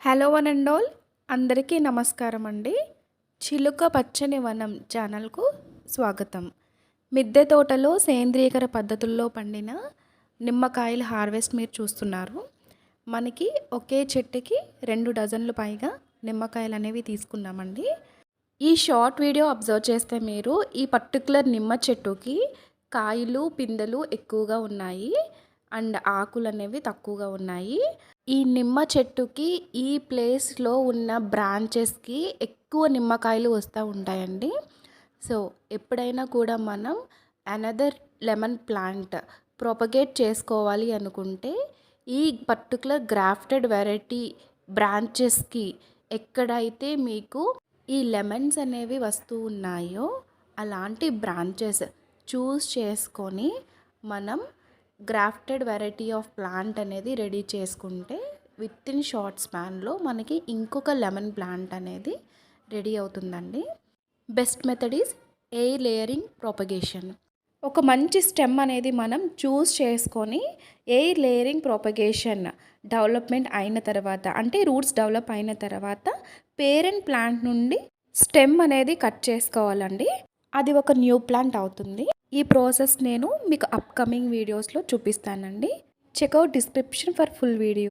Hello one and all అందరికీ నమస్కారం అండి చిలుక పచ్చని వనం ఛానల్కు స్వాగతం. మిద్దె తోటలో సేంద్రీయకర పద్ధతుల్లో పండిన నిమ్మకాయల హార్వెస్ట్ మీరు చూస్తున్నారు. మనకి ఒకే చెట్టుకి రెండు డజన్లు పైగా నిమ్మకాయలు అనేవి తీసుకున్నామండి. ఈ షార్ట్ వీడియో అబ్జర్వ్ చేస్తే మీరు ఈ పర్టికులర్ నిమ్మ చెట్టుకి కాయలు పిందెలు ఎక్కువగా ఉన్నాయి. అండ్ ఆకులు అనేవి తక్కువగా ఉన్నాయి. ఈ నిమ్మ చెట్టుకి ఈ ప్లేస్లో ఉన్న బ్రాంచెస్కి ఎక్కువ నిమ్మకాయలు వస్తూ ఉంటాయండి. సో ఎప్పుడైనా కూడా మనం అనదర్ లెమన్ ప్లాంట్ ప్రొపగేట్ చేసుకోవాలి అనుకుంటే ఈ పర్టికులర్ గ్రాఫ్టెడ్ వెరైటీ బ్రాంచెస్కి ఎక్కడైతే మీకు ఈ లెమన్స్ అనేవి వస్తూ ఉన్నాయో అలాంటి బ్రాంచెస్ చూస్ చేసుకొని మనం గ్రాఫ్టెడ్ వెరైటీ ఆఫ్ ప్లాంట్ అనేది రెడీ చేసుకుంటే విత్ ఇన్ షార్ట్ స్పాన్లో మనకి ఇంకొక లెమన్ ప్లాంట్ అనేది రెడీ అవుతుందండి. Best method is air layering propagation. ఒక మంచి స్టెమ్ అనేది మనం చూస్ చేసుకొని ఎయిర్ లేయరింగ్ ప్రొపగేషన్ డెవలప్మెంట్ అయిన తర్వాత అంటే రూట్స్ డెవలప్ అయిన తర్వాత పేరెంట్ ప్లాంట్ నుండి స్టెమ్ అనేది కట్ చేసుకోవాలండి. అది ఒక న్యూ ప్లాంట్ అవుతుంది. ఈ ప్రాసెస్ నేను మీకు అప్కమింగ్ వీడియోస్లో చూపిస్తానండి. Check out description for full video.